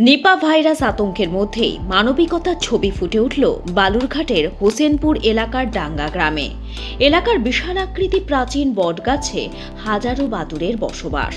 Nipah virus আতঙ্কের মধ্যেই মানবিকতার ছবি ফুটে উঠল বালুরঘাটের হোসেনপুর এলাকার ডাঙ্গা গ্রামে। এলাকার বিশাল আকৃতি প্রাচীন বটগাছে হাজারো বাদুরের বসবাস।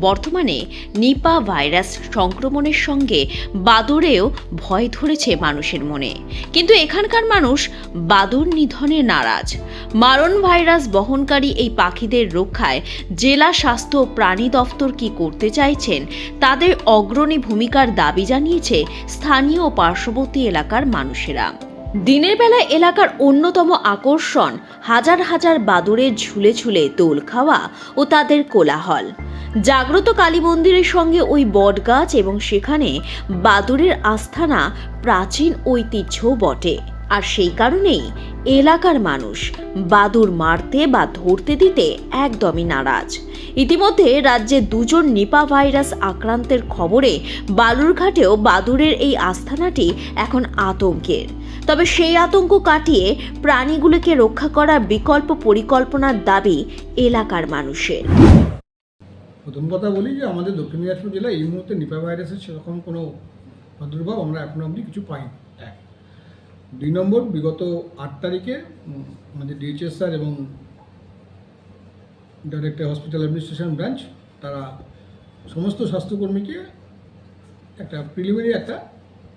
বর্তমানে নিপা ভাইরাস সংক্রমণের সঙ্গে বাদুরেও ভয় ধরেছে মানুষের মনে। কিন্তু এখানকার মানুষ বাদুর নিধনে নারাজ। মারণ ভাইরাস বহনকারী এই পাখিদের রক্ষায় জেলা স্বাস্থ্য প্রাণী দফতর কি করতে চাইছেন? তাদের অগ্রণী ভূমিকার দাবি জানিয়েছে স্থানীয় ও পার্শ্ববর্তী এলাকার মানুষেরা। দিনের বেলা এলাকার অন্যতম আকর্ষণ হাজার হাজার বাদুরের ঝুলে ঝুলে দোল খাওয়া ও তাদের কোলাহল। জাগ্রত কালী মন্দিরের সঙ্গে ওই বটগাছ এবং সেখানে বাদুরের আস্থানা প্রাচীন ঐতিহ্য বটে। আর সেই কারণেই এলাকার মানুষ বাদুর মারতে বা ধরতে দিতে একদমই নারাজ। ইতিমধ্যে রাজ্যে দুজন নিপা ভাইরাস আক্রান্তের খবরে বালুরঘাটেও বাদুরের এই আস্থানাটি এখন আতঙ্কের। তবে সেই আতঙ্ক কাটিয়ে প্রাণীগুলোকে রক্ষা করার বিকল্প পরিকল্পনার দাবি এলাকার মানুষের। প্রথম কথা বলি যে আমাদের দক্ষিণ দিনাজপুর জেলায় এই মুহূর্তে নিপা ভাইরাসের সেরকম কোনো প্রাদুর্ভাব আমরা এখনও অবধি কিছু পাইনি। দুই নম্বর বিগত আট তারিখে আমাদের ডিএইচএস স্যার এবং ডাইরেক্টর হসপিটাল অ্যাডমিনিস্ট্রেশন ব্রাঞ্চ তারা সমস্ত স্বাস্থ্যকর্মীকে একটা প্রিলিমিনারি একটা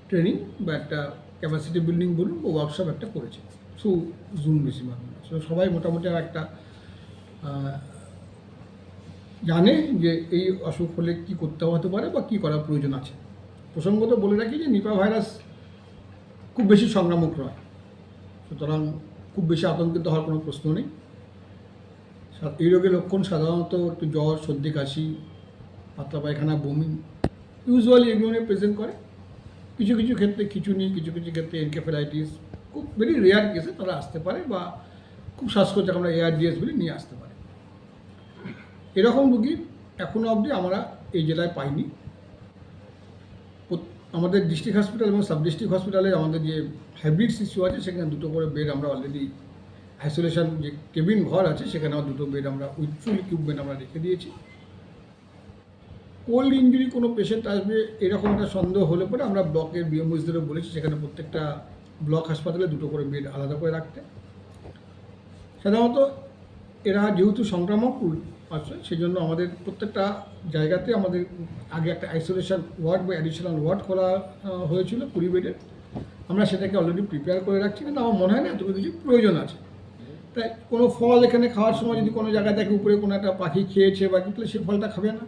ট্রেনিং বা একটা ক্যাপাসিটি বিল্ডিং বলুন বা ওয়ার্কশপ একটা করেছে থ্রু জুম বেশি So, সবাই মোটামুটি একটা জানে যে এই অসুখ হলে কী করতে হতে পারে বা কী করার প্রয়োজন আছে। প্রসঙ্গত বলে রাখি যে নিপা ভাইরাস খুব বেশি সংক্রামক নয়। সুতরাং খুব বেশি আতঙ্কিত হওয়ার কোনো প্রশ্ন নেই। এই রোগের লক্ষণ সাধারণত একটু জ্বর, সর্দি, কাশি, পাতলা পায়খানা, বমি ইউজুয়ালি এগুলো নিয়ে প্রেজেন্ট করে। কিছু কিছু ক্ষেত্রে খিচুনি কিছু কিছু ক্ষেত্রে এনকেফেলাইটিস খুব ভেরি রেয়ার কেসে তারা আসতে পারে বা খুব শ্বাসকষ্ট আমরা এআরডিএস বলি নিয়ে আসতে পারে। এরকম রুগী এখনও অবধি আমরা এই জেলায় পাইনি। আমাদের ডিস্ট্রিক্ট হসপিটাল এবং সাব ডিস্ট্রিক্ট হসপিটালে আমাদের যে হাইব্রিড শিশু আছে, সেখানে দুটো করে বেড আমরা অলরেডি আইসোলেশন যে কেবিন ঘর আছে, সেখানে আমার দুটো বেড আমরা উইথ ফুল ইকুইপমেন্ট আমরা রেখে দিয়েছি। কোল্ড ইঞ্জুরি কোনো পেশেন্ট আসবে এরকম একটা সন্দেহ হলে পরে আমরা ব্লকের বিএমওসদেরও বলেছি, সেখানে প্রত্যেকটা ব্লক হাসপাতালে দুটো করে বেড আলাদা করে রাখতে। সাধারণত এরা যেহেতু সংক্রামক আছে সেই জন্য আমাদের প্রত্যেকটা জায়গাতে আমাদের আগে একটা আইসোলেশন ওয়ার্ড বা অ্যাডিশনাল ওয়ার্ড করা হয়েছিল কুড়ি বেডের। আমরা সেটাকে অলরেডি প্রিপেয়ার করে রাখছি, কিন্তু আমার মনে হয় না এতটুকু কিছু প্রয়োজন আছে। তাই কোনো ফল এখানে খাওয়ার সময় যদি কোনো জায়গায় দেখে উপরে কোনো একটা পাখি খেয়েছে বা কিন্তু সে ফলটা খাবে না।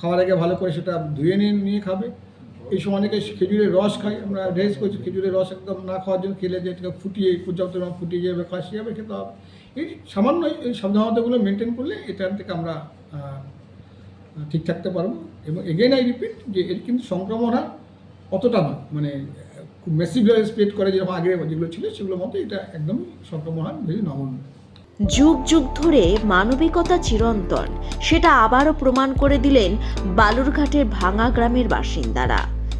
খাওয়ার আগে ভালো করে সেটা ধুয়ে নিয়ে নিয়ে খাবে। এই সময় অনেকে খেজুরের রস খাই আমরা ড্রেস করছি, খেজুরের রস একদম না খাওয়ার জন্য খেলে যে ফুটিয়ে পর্যাপ্ত ফুটিয়ে যাবে খাসি যাবে, খেতে হবে। এই সামান্য এই সাবধানতাগুলো মেনটেন করলে এটার থেকে আমরা ঠিক থাকতে পারব। এবং এগেন আই রিপিট যে এর কিন্তু সংক্রমণ হার অতটা নয়। মানে খুব মেসিভভাবে স্প্রেড করে যেরকম আগে যেগুলো ছিল, সেগুলোর মতো এটা একদমই সংক্রমণ হার ভেরি নগণ্য যুগ যুগ ধরে মানবিকতা চিরন্তন, সেটা আবারও প্রমাণ করে দিলেন বালুরঘাটের ভাঙা গ্রামের বাসিন্দারা।